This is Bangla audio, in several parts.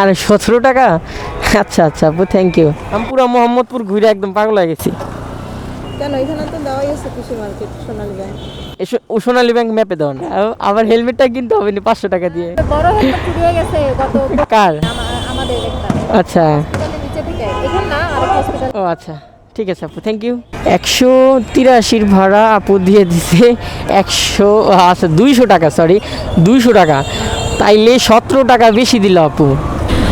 আর সতেরো টাকা? আচ্ছা আচ্ছা আপু থ্যাংক ইউ আমি পুরো মোহাম্মদপুর ঘুরে একদম পাগল হয়ে গেছি। কেন এখানে তো দেওয়াই আছে কৃষি মার্কেট সোনালী ব্যাংক ও সোনালী ব্যাংক ম্যাপে না। আবার হেলমেটটা কিনতে হবে না পাঁচশো টাকা দিয়ে। বড় হেলমেট চুরি হয়ে গেছে গত কার? আমাদের আচ্ছা। ও আচ্ছা। ঠিক আছে আপু থ্যাংক ইউ একশো তিরাশির ভাড়া আপু দিয়ে দিছে। একশো আচ্ছা দুইশো টাকা সরি দুইশো টাকা। তাইলে সতেরো টাকা বেশি দিল আপু।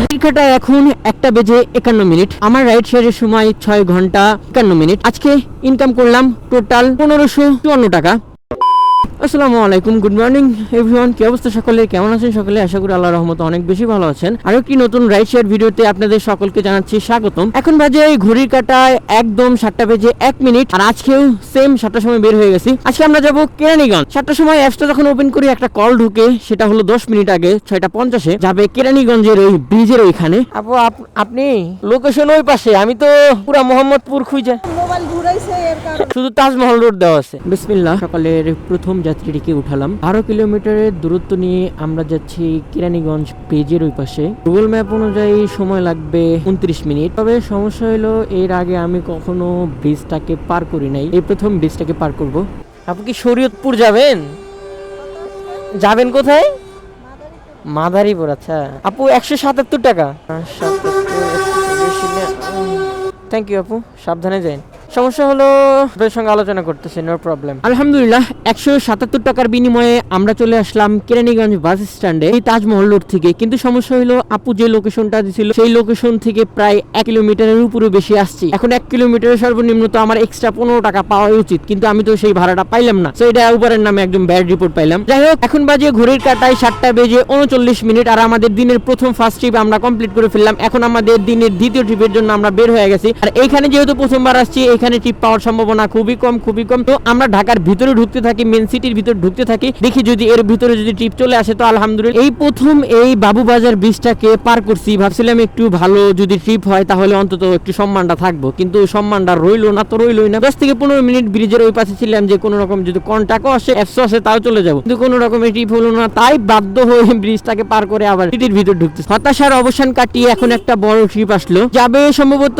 টিকাটা এখন একটা বেজে একান্ন মিনিট। আমার রাইড শেয়ারের সময় ছয় ঘণ্টা একান্ন মিনিট। আজকে ইনকাম করলাম টোটাল পনেরোশো চুয়ান্ন টাকা। আসসালামু আলাইকুম গুড মর্নিং এভরিওয়ান কি অবস্থা সকলে? কেমন আছেন সকলে? আশা করি আল্লাহর রহমতে অনেক বেশি ভালো আছেন। আরও একটি নতুন রাইড শেয়ার ভিডিওতে আপনাদের সকলকে জানাচ্ছি স্বাগতম। এখন বাজে এই ঘড়ির কাটায় একদম সাতটা বেজে এক মিনিট আর আজকেও সেম সাতটার সময় বের হয়ে গেছি। আজকে আমরা যাব কেরানীগঞ্জ। সাতটার সময় অ্যাপসটা যখন ওপেন করি একটা কল ঢুকে সেটা হলো দশ মিনিট আগে ছয়টা পঞ্চাশে যাবে কেরানীগঞ্জের ওই ব্রিজের ওইখানে। আপু আপ- আপনি লোকেশন ওই পাশে আমি তো পুরা মোহাম্মদপুর খুঁজে। মোবাইল শুধু তাজমহল রোড দেওয়া আছে। বিসমিল্লাহ। সকালের প্রথম যাত্রীটিকে উঠালাম। বারো কিলোমিটারের দূরত্ব নিয়ে আমরা যাচ্ছি কিরানীগঞ্জ ব্রিজের ওই পাশে। গুগল ম্যাপ অনুযায়ী সময় লাগবে উনত্রিশ মিনিট। তবে সমস্যা হলো এর আগে আমি কখনো ব্রিজটাকে পার করি নাই। এই প্রথম ব্রিজটাকে পার করব। আপনি কি শরীয়তপুর যাবেন? যাবেন কোথায়? মাদারীপুর আচ্ছা। আপু একশো সাতাত্তর টাকা। থ্যাংক ইউ আপু। সাবধানে যান সমস্যা হলো আপনাদের সঙ্গে আলোচনা করতেছি নো প্রবলেম আলহামদুলিল্লাহ, একশো সাতাত্তর টাকার বিনিময়ে আমরা চলে আসলাম কেরানীগঞ্জ বাস স্ট্যান্ডে, এই তাজমহল রোড থেকে। কিন্তু সমস্যা হলো, আপু যে লোকেশনটা দিছিল, সেই লোকেশন থেকে প্রায় এক কিলোমিটারের উপরে বেশি আসছি। এখন এক কিলোমিটারের সর্বনিম্ন তো আমার এক্সট্রা পনেরো টাকা পাওয়া উচিত, কিন্তু আমি তো সেই ভাড়াটা পাইলাম না। তো এটা উবারের নামে একদম ব্যাড রিপোর্ট পাইলাম। যাই হোক, এখন বাজে ঘড়ির কাটায় সাতটা বেজে উনচল্লিশ মিনিট, আর আমাদের দিনের প্রথম ফার্স্ট ট্রিপ আমরা কমপ্লিট করে ফেললাম। এখন আমাদের দিনের দ্বিতীয় ট্রিপের জন্য আমরা বের হয়ে গেছি। আর এইখানে যেহেতু প্রথমবার আসছি এখানে ট্রিপ পাওয়ার সম্ভাবনা খুবই কম খুবই কম। তো আমরা ঢাকার ভিতরে ঢুকতে থাকি মেন সিটির ভিতরে ঢুকতে থাকি। দেখি যদি এর ভিতরে যদি ট্রিপ চলে আসে, তো আলহামদুলিল্লাহ। এই প্রথম এই বাবুবাজার ব্রিজটাকে পার করছি। ভাবছিলাম একটু ভালো যদি ট্রিপ হয়, তাহলে অন্তত একটু সম্মানটা থাকব। কিন্তু সম্মানটা রইল না, তো রইলোই না। দশ থেকে পনেরো মিনিট ব্রিজের ওই পাশে ছিলাম যে কোনো রকম যদি কন্টাক্টও আসে অ্যাপসও আসে, তাও চলে যাব। কিন্তু কোনো রকমের ট্রিপ হলো না, তাই বাধ্য হয়ে ব্রিজটাকে পার করে আবার সিটির ভিতর ঢুকতে হতাশার অবসান কাটিয়ে এখন একটা বড় ট্রিপ আসলো। যাবে সম্ভবত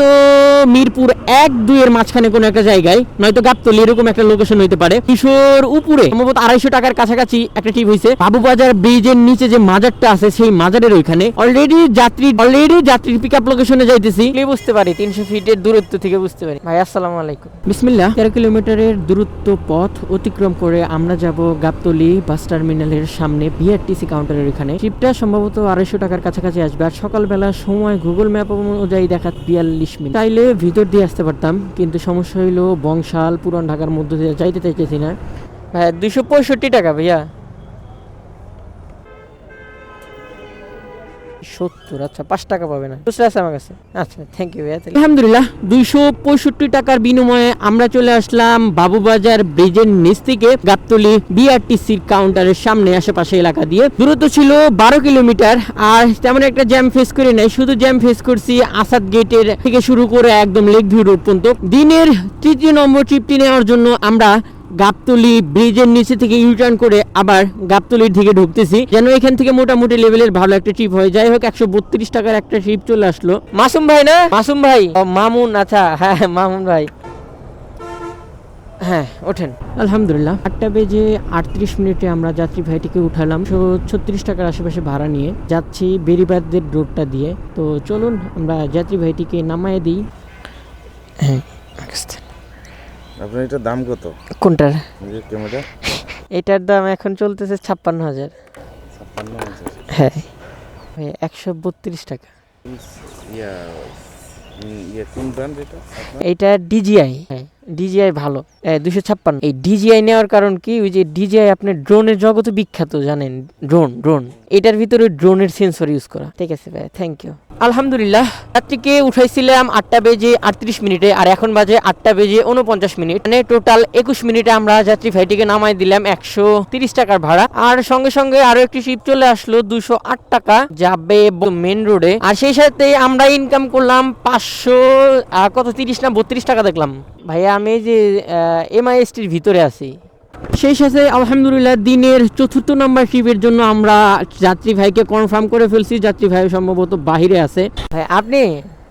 মিরপুর এক দুইয়ের মাঝখানে কোনো একটা জায়গায় নয়তো গাবতলি এরকম একটা লোকেশন হইতে পারে। কিশোর উপরে সম্ভবত আড়াইশো টাকার কাছাকাছি একটা ট্রিপ হয়েছে বাবুবাজার ব্রিজের নিচে যে মাজারটা আছে সেই মাজারের ওইখানে অলরেডি যাত্রী অলরেডি যাত্রীর পিক আপ লোকেশনে যাইতেছি। বুঝতে পারি? তিনশো ফিটের দূরত্ব থেকে বুঝতে পারি। ভাই আসসালামু আলাইকুম। বিসমিল্লাহ। তেরো কিলোমিটারের দূরত্ব পথ অতিক্রম করে আমরা যাব গাবতলি বাস টার্মিনালের সামনে বিআরটিসি কাউন্টারের ওইখানে। টিপটা সম্ভবত আড়াইশো টাকার কাছাকাছি আসবে। আর সকালবেলা সময় গুগল ম্যাপ অনুযায়ী দেখা বিয়াল্লিশ মিনিট। চাইলে ভিতর দিয়ে আসতে পারতাম কিন্তু সমস্যা হইল বংশাল পুরান ঢাকার মধ্যে দিয়ে যাইতে চাইতেছি না। হ্যাঁ দুশো পঁয়ষট্টি টাকা ভাইয়া। সত্তর আচ্ছা পাঁচ টাকা পাবে না। খুচরা আছে আমার কাছে। আচ্ছা থ্যাংক ইউ ভাইয়া আলহামদুলিল্লাহ, দুইশো পঁয়ষট্টি টাকার বিনিময়ে আমরা চলে আসলাম বাবুবাজার ব্রিজের নিচ থেকে গাবতলি বিআরটিসির কাউন্টারের সামনে আশেপাশে এলাকা দিয়ে। দূরত্ব ছিল বারো কিলোমিটার, আর তেমন একটা জ্যাম ফেস করে নাই। শুধু জ্যাম ফেস করছি আসাদ গেটের থেকে শুরু করে একদম লেক ভিউ রোড পর্যন্ত। দিনের তৃতীয় নম্বর ট্রিপটি নেওয়ার জন্য আমরা গাবতলি ব্রিজের নিচে থেকে ইউটার্ন করে আবার গাবতলির দিকে ঢুকতেছি। যেন এখান থেকে মোটামুটি লেভেলের ভালো একটা ট্রিপ হয়। যাই হোক একশো বত্রিশ টাকার একটা ট্রিপ চলে আসলো। মাসুম ভাই না? মাসুম ভাই। মামুন আচ্ছা হ্যাঁ হ্যাঁ, মামুন ভাই। হ্যাঁ ওঠেন। আলহামদুলিল্লাহ। আটটা বেজে আটত্রিশ মিনিটে আমরা যাত্রী ভাইটিকে উঠালাম। তো ছত্রিশ টাকার আশেপাশে ভাড়া নিয়ে যাচ্ছি বেরিবাদের রোডটা দিয়ে। তো চলুন আমরা যাত্রী ভাইটিকে নামায় দিই। হ্যাঁ আপনার এটার দাম কত? কোনটার? ক্যামেরা এটার দাম এখন চলতেছে ছাপ্পান্ন হাজার। ছাপ্পান্ন হাজার। হ্যাঁ। একশো বত্রিশ টাকা। এটা? ডিজিআই হ্যাঁ ডিজিআই ভালো। দুশো ছাপ্পান্ন। এই ডিজিআই নেওয়ার কারণ কি? ওই যে ডিজিআই আপনার ড্রোনের জগতে বিখ্যাত জানেন? ড্রোন ড্রোন এটার ভিতরে ড্রোনের সেন্সর ইউজ করা। ঠিক আছে ভাই থ্যাংক ইউ আলহামদুলিল্লাহ। রাত্রিকে উঠাইছিলাম আটটা বেজে আটত্রিশ মিনিটে, আর এখন বাজে আটটা বেজে উনপঞ্চাশ মিনিট। মানে টোটাল একুশ মিনিটে আমরা যাত্রী ভাইটিকে নামাই দিলাম একশো তিরিশ টাকার ভাড়া। আর সঙ্গে সঙ্গে আরও একটি শিপ চলে আসলো দুশো আট টাকা যাবে মেন রোডে আর সেই সাথে আমরা ইনকাম করলাম পাঁচশো কত? তিরিশ না বত্রিশ টাকা দেখলাম। ভাইয়া, আমি যে এমআইএসটির ভিতরে আছি। সেই সাথে আলহামদুলিল্লাহ দিনের চতুর্থ নাম্বার ট্রিপের জন্য আমরা যাত্রী ভাইকে কনফার্ম করে ফেলছি। যাত্রী ভাই সম্ভবত বাহিরে আছে। ভাই আপনি?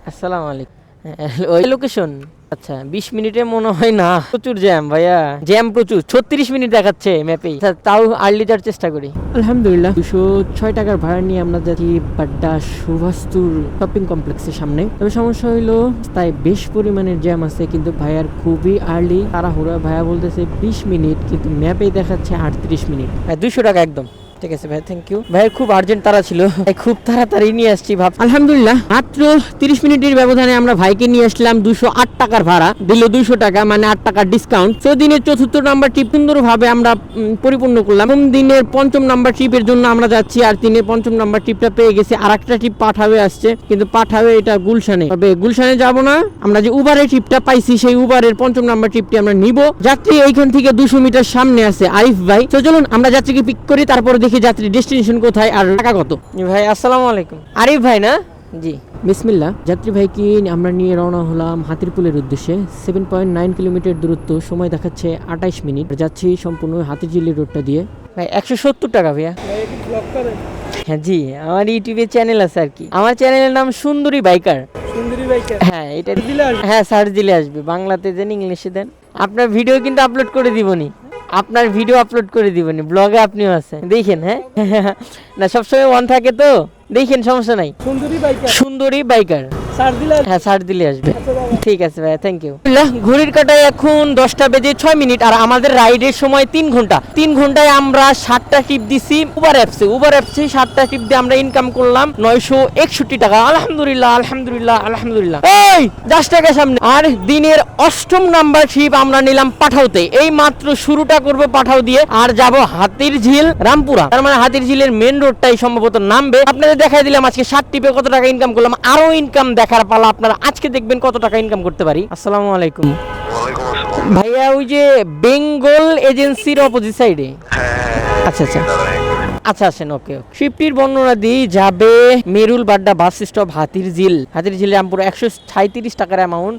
আসসালাম আলাইকুম। হ্যাঁ, ওই লোকেশন আচ্ছা বিশ মিনিটে মনে হয় না। প্রচুর জ্যাম ভাইয়া। জ্যাম প্রচুর। ছত্রিশ মিনিট দেখাচ্ছে ম্যাপে তাও আর্লি যাওয়ার চেষ্টা করি। আলহামদুলিল্লাহ। দুশো ছয় টাকার ভাড়া নিয়ে আমরা যাচ্ছি বাড্ডা সুভাস্তুর শপিং কমপ্লেক্সের সামনে। তবে সমস্যা হইল তাই বেশ পরিমাণের জ্যাম আছে কিন্তু ভাইয়ার খুবই আর্লি তাড়াহুড়া ভাইয়া বলতেছে বিশ মিনিট কিন্তু ম্যাপে দেখাচ্ছে আটত্রিশ মিনিট। দুশো টাকা একদম। ঠিক আছে ভাই থ্যাংক ইউ ভাই, খুব আর্জেন্ট তারা ছিল। খুব তাড়াতাড়ি নিয়ে আসছি, ভাব আলহামদুলিল্লাহ, মাত্র তিরিশ মিনিটের ব্যবধানে আমরা ভাইকে নিয়ে আসলাম দুশো আট টাকার ভাড়া। দিল দুইশো টাকা মানে আট টাকার ডিসকাউন্ট তো দিনের চতুর্থ নাম্বার ট্রিপ সুন্দরভাবে আমরা পরিপূর্ণ করলাম। প্রথম দিনের পঞ্চম নাম্বার ট্রিপের জন্য আমরা যাচ্ছি, আর দিনের পঞ্চম নাম্বার ট্রিপটা পেয়ে গেছি। আর একটা ট্রিপ পাঠাবে আসছে, কিন্তু পাঠাবে এটা গুলশানে। তবে গুলশানে যাব না। আমরা যে উবারের ট্রিপটা পাইছি, সেই উবারের পঞ্চম নাম্বার ট্রিপটি আমরা নিব। যাত্রী এইখান থেকে দুশো মিটার সামনে আছে, আরিফ ভাই। তো চলুন, আমরা যাত্রীকে পিক করি, তারপরে দেখি যাত্রী ডেস্টিনেশন কোথায় আর টাকা কত। ভাই আসসালামু আলাইকুম। আরিফ ভাই না? জি। বিসমিল্লা যাত্রী ভাইকে আমরা নিয়ে রওনা হলাম হাতিরপুলের উদ্দেশ্যে। সেভেন পয়েন্ট নাইন কিলোমিটার দূরত্ব সময় দেখাচ্ছে আঠাইশ মিনিট। যাচ্ছি সম্পূর্ণ হাতিরঝিলি রোডটা দিয়ে। ভাই একশো সত্তর টাকা ভাইয়া। হ্যাঁ জি আমার ইউটিউবে চ্যানেল আছে আর কি। আমার চ্যানেলের নাম সুন্দরী বাইকার। সুন্দরী বাইকে হ্যাঁ এটা হ্যাঁ সার্চ দিলে আসবে। বাংলাতে দেন ইংলিশে দেন। আপনার ভিডিও কিন্তু আপলোড করে দিবনি। আপনার ভিডিও আপলোড করে দিবেন ব্লগে আপনিও আছেন। দেখেন হ্যাঁ? না সবসময় ওয়ান থাকে তো? দেখেন সমস্যা নাই। সুন্দরী বাইকার সুন্দরী বাইকার সার দিলে হ্যাঁ সার দিলে আসবে। ঠিক আছে ভাই থ্যাংক ইউ ঘড়ির কাটায় এখন দশটা বেজে ছয় মিনিট আর আমাদের রাইডের সময় তিন ঘণ্টা। তিন ঘন্টায় আমরা সাতটা টিপ দিছি উবার অ্যাপসে উবার অ্যাপসে সাতটা টিপ দিয়ে আমরা ইনকাম করলাম নয়শো একষট্টি টাকা। আলহামদুলিল্লাহ আলহামদুলিল্লাহ আলহামদুলিল্লাহ। এই দশ টাকা সামনে। আর দিনের অষ্টম নাম্বার ট্রিপ আমরা নিলাম পাঠাওতে। এই মাত্র শুরুটা করব পাঠাও দিয়ে। আর যাব হাতির ঝিল, রামপুরা। তার মানে হাতির ঝিলের মেন রোডটাই সম্ভবত নামবে। আপনাদের দেখাই দিলাম আজকে সাত টিপে কত টাকা ইনকাম করলাম। আরও ইনকাম দেখার পালা আপনারা আজকে দেখবেন কত টাকা ইনকাম করতে পারি। আসসালামু আলাইকুম। ভাইয়া ওই যে বেঙ্গল এজেন্সির অপোজিট সাইডে আচ্ছা আচ্ছা। আচ্ছা আসেন ওকে শিফটির বর্ণনা দিই যাবে মেরুল বাড্ডা বাস স্টপ হাতির ঝিল হাতির ঝিলে রামপুর একশো সাঁত্রিশ টাকার অ্যামাউন্ট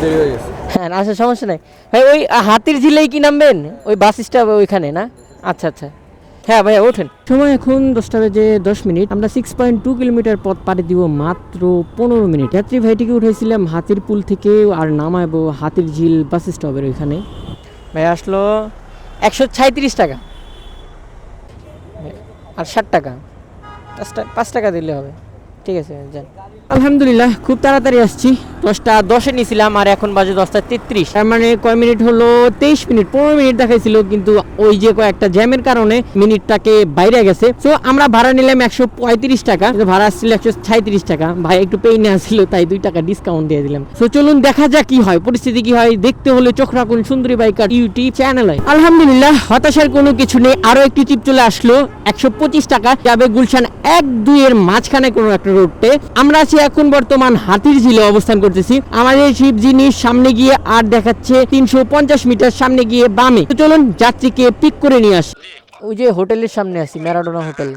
হয়ে হ্যাঁ আচ্ছা সমস্যা নাই। ভাই ওই হাতির ঝিলেই কি নামবেন? ওই বাস স্টপ ওইখানে না? আচ্ছা আচ্ছা। হ্যাঁ ভাইয়া ওঠেন। সময় এখন দশটা বেজে দশ মিনিট। আমরা সিক্স পয়েন্ট টু কিলোমিটার পথ পাড়ি দিব মাত্র পনেরো মিনিট। যাত্রী ভাইটিকে উঠেছিলাম হাতির পুল থেকে আর নামাবো হাতির ঝিল বাস স্টপের ওইখানে। ভাই আসলো একশো ছাইত্রিশ টাকা। আর ষাট টাকা। পাঁচ টাকা পাঁচ টাকা দিলে হবে। ঠিক আছে যান। আলহামদুলিল্লাহ খুব তাড়াতাড়ি আসছি। দশটা দশে নিয়েছিলাম আর এখন বাজে দশটা তেত্রিশ। তার মানে কয় মিনিট হলো? তেইশ মিনিট, পনেরো মিনিট দেখাইছিল, কিন্তু ওই যে কয়েকটা জ্যামের কারণে মিনিটটাকে বাইরে গেছে। তো আমরা ভাড়া নিলাম একশো পঁয়ত্রিশ টাকা। ভাড়া আসছিল একশো ছাইত্রিশ টাকা। ভাই, একটু পেইনে আসছিল তাই দুই টাকা ডিসকাউন্ট দিয়ে দিলাম। তো চলুন দেখা যাক কি হয়, পরিস্থিতি কি হয়। দেখতে হলে চোখ রাখুন সুন্দরী বাইকার ইউটিউব চ্যানেলে আলহামদুলিল্লাহ, হতাশার কোনো কিছু নেই। আরও একটি চিপ চলে আসলো, একশো পঁচিশ টাকা। যাবে গুলশান এক দুইয়ের মাঝখানে কোনো একটা রোডে আমরা আছি এখন বর্তমান হাতির ঝিলে অবস্থান করতেছি। আমাদের শিব জিনিস সামনে গিয়ে আর দেখাচ্ছে তিনশো পঞ্চাশ মিটার সামনে গিয়ে বামে। তো চলুন যাত্রীকে পিক করে নিয়ে আসি। ওই যে হোটেলের সামনে আছি ম্যারাডোনা হোটেল।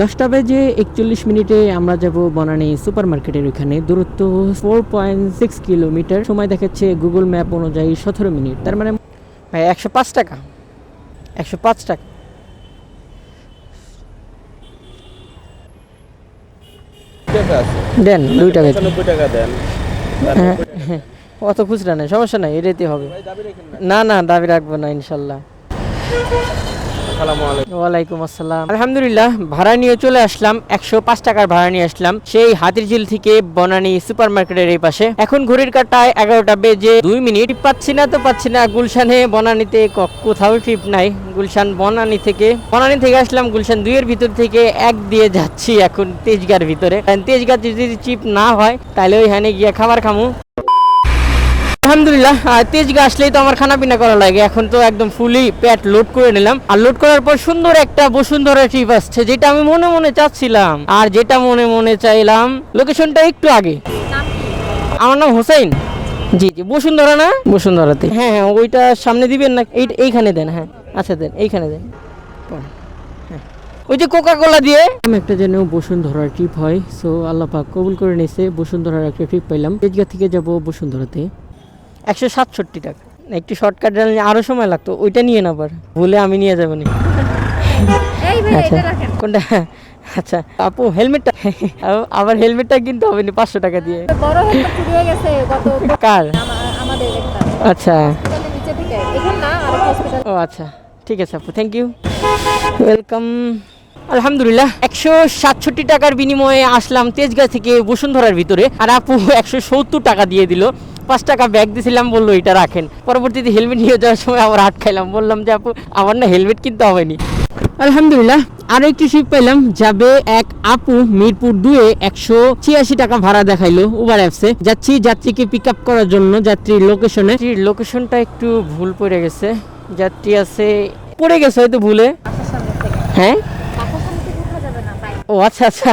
দশটা বেজে একচল্লিশ মিনিটে আমরা যাব বনানী সুপার মার্কেটের ওইখানে। দূরত্ব ফোর পয়েন্ট সিক্স কিলোমিটার। সময় দেখাচ্ছে গুগল ম্যাপ অনুযায়ী সতেরো মিনিট। তার মানে ভাই একশো পাঁচ টাকা। একশো পাঁচ টাকা। দেন দুই টাকা দেন। অত খুচরা নেই সমস্যা নাই এটাই হবে। না না দাবি রাখব না ইনশাল্লাহ। ওয়ালাইকুম আসসালাম। আলহামদুলিল্লাহ, ভাড়া নিয়ে চলে আসলাম। একশো পাঁচ টাকার ভাড়া নিয়ে আসলাম। সেই থেকে সুপার মার্কেটের এই পাশে। এখন কাটায় এগারোটা বেজে দুই মিনিট। পাচ্ছি না তো পাচ্ছি না। গুলশানে বনানীতে কোথাও ট্রিপ নাই। গুলশান বনানী থেকে বনানী থেকে আসলাম। গুলশান দুইয়ের ভিতর থেকে এক দিয়ে যাচ্ছি এখন তেজগার ভিতরে। তেজগার যদি ট্রিপ না হয়, তাহলে ওইখানে গিয়ে খাবার খামু। আলহামদুলিল্লাহ তেজগা আসলেই তো আমার খানা পিনা করা লাগে। এখন তো একদম ফুলি প্যাট লোড করে নিলাম। আর লোড করার পর সুন্দর একটা বসুন্ধরা ট্রিপ আসছে যেটা আমি মনে মনে চাচ্ছিলাম। আর যেটা মনে মনে চাইলাম লোকেশনটা একটু আগে। আমার নাম হোসেন জি জি বসুন্ধরা না? বসুন্ধরাতে। হ্যাঁ হ্যাঁ ওইটা সামনে দিবেন না? এই এইখানে দেন হ্যাঁ। আচ্ছা দেন এইখানে দেন। হ্যাঁ। ওই যে কোকা কোলা দিয়ে। আমি একটা যেন বসুন্ধরার ট্রিপ হয় সো আল্লাহ পাক কবুল করে নিয়েছে বসুন্ধরার একটা ট্রিপ পাইলাম। তেজগা থেকে যাব বসুন্ধরাতে। একশো সাতষট্টি টাকা। একটু শর্টকাট জানলে আরও সময় লাগতো ওইটা নিয়ে না আবার ভুলে আমি নিয়ে যাব না। আচ্ছা কোনটা? আচ্ছা আপু হেলমেটটা আবার হেলমেটটা কিনতে হবে না পাঁচশো টাকা দিয়ে। হয়ে কার? আচ্ছা। ও আচ্ছা। ঠিক আছে আপু থ্যাংক ইউ ওয়েলকাম আলহামদুলিল্লাহ একশো সাতষট্টি টাকার বিনিময়ে আসলাম তেজগাঁ থেকে বসুন্ধরার ভিতরে। আর আপু একশো সত্তর টাকা দিয়ে দিল। পাঁচ টাকা ব্যাগ দিছিলাম বলল এটা রাখেন। পরবর্তীতে হেলমেট নিয়ে যাওয়ার সময় আবার আট খাইলাম। বললাম যে আপু আমার না হেলমেট কিনতে হয়নি আলহামদুলিল্লাহ আরও একটি শিপ পেলাম যাবে এক আপু মিরপুর দুয়ে একশো ছিয়াশি টাকা ভাড়া দেখাইলো উবার অ্যাপসে যাচ্ছি যাত্রীকে পিক আপ করার জন্য যাত্রীর লোকেশনে লোকেশনটা একটু ভুল পড়ে গেছে। যাত্রী আছে পড়ে গেছে হয়তো ভুলে। হ্যাঁ? ও আচ্ছা আচ্ছা।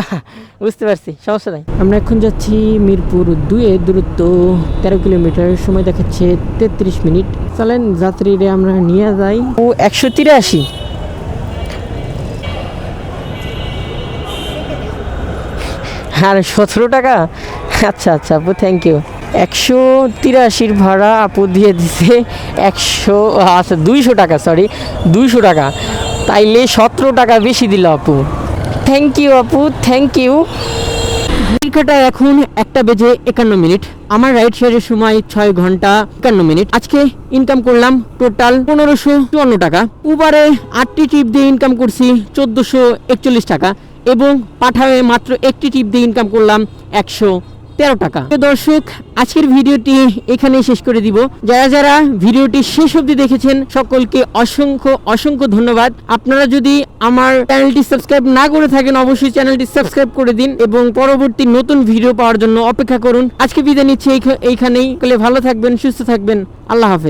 বুঝতে পারছি সমস্যা নাই। আমরা এখন যাচ্ছি মিরপুর দুয়ে দূরত্ব তেরো কিলোমিটার সময় দেখাচ্ছে তেত্রিশ মিনিট। চলেন যাত্রীরে আমরা নিয়ে যাই। ও একশো তিরাশি। আর সতেরো টাকা? আচ্ছা আচ্ছা আপু থ্যাংক ইউ একশো তিরাশির ভাড়া আপু দিয়ে দিছে একশো আচ্ছা দুইশো টাকা সরি দুইশো টাকা। তাইলে সতেরো টাকা বেশি দিল আপু। থ্যাংক ইউ আপু থ্যাংক ইউ ঘড়িকাটা এখন একটা বেজে একান্ন মিনিট। আমার রাইড শেয়ারের সময় ছয় ঘণ্টা একান্ন মিনিট। আজকে ইনকাম করলাম টোটাল পনেরোশো চুয়ান্ন টাকা। উবারে আটটি ট্রিপ দিয়ে ইনকাম করছি চোদ্দোশো একচল্লিশ টাকা এবং পাঠাবে মাত্র একটি টিপ দিয়ে ইনকাম করলাম একশো তেরো টাকা। দর্শক, আজকের ভিডিওটি এখানেই শেষ করে দিব। যারা যারা ভিডিওটি শেষ অবধি দেখেছেন, সকলকে অসংখ্য অসংখ্য ধন্যবাদ। আপনারা যদি আমার চ্যানেলটি সাবস্ক্রাইব না করে থাকেন, অবশ্যই চ্যানেলটি সাবস্ক্রাইব করে দিন এবং পরবর্তী নতুন ভিডিও পাওয়ার জন্য অপেক্ষা করুন। আজকে বিদায় নিচ্ছি এইখা- এইখানেই। ভালো থাকবেন, সুস্থ থাকবেন। আল্লাহ হাফেজ।